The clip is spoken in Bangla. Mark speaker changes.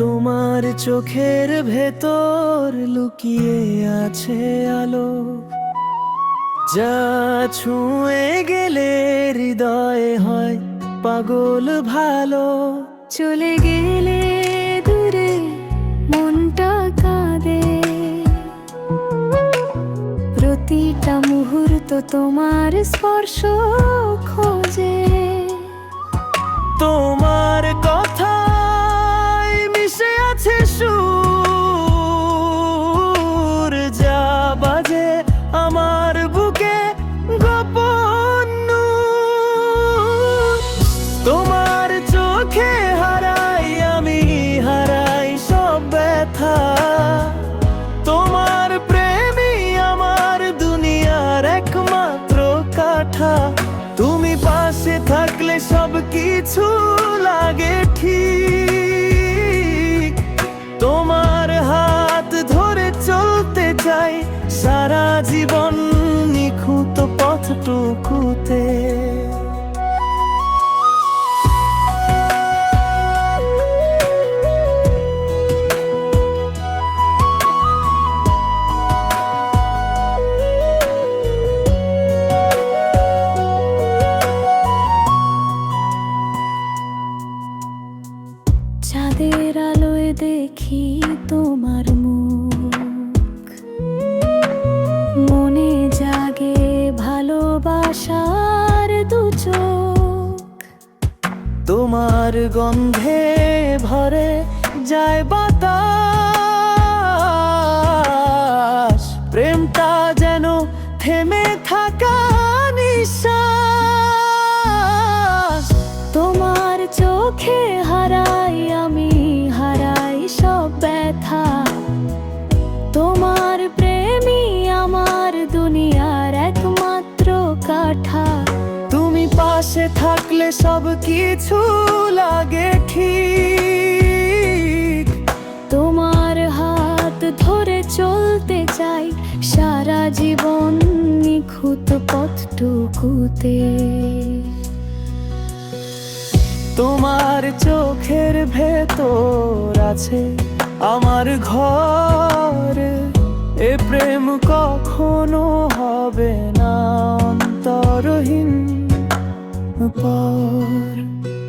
Speaker 1: তোমার চোখের ভেতর লুকিয়ে আছে আলো। যা ছুঁয়ে গেলে হৃদয়ে হয় পাগল ভালো।
Speaker 2: চলে গেলে দূরে মনটা কাঁদে। প্রতিটা মুহূর্ত তোমার স্পর্শ খোঁজে।
Speaker 1: সুর যা বাজে আমার বুকে গোপন তোমার চোখে হারাই আমি, হারাই সব ব্যথা। তোমার প্রেমই আমার দুনিয়ার একমাত্র কাঠা তুমি পাশে থাকলে সব কিছু লাগে ঠিক। সারা জীবন নিখুঁত পথটুকুতে।
Speaker 2: চাঁদের আলোয় দেখি তোমার মুখ। ভালোবাসার দু চোখ।
Speaker 1: তোমার গন্ধে ভরে যায় বাতাস। প্রেমটা যেন থেমে থাকা নিঃশ্বাস।
Speaker 2: তোমার চোখে
Speaker 1: পাশে থাকলে সব কিছু লাগে ঠিক।
Speaker 2: তোমার হাত ধরে চলতে চাই, সারা জীবন নিখুঁত পথটুকুতে।
Speaker 1: তোমার চোখের ভেতর আছে আমার ঘর, এ প্রেম কখনো হবে না, অন্তরহীন। apart.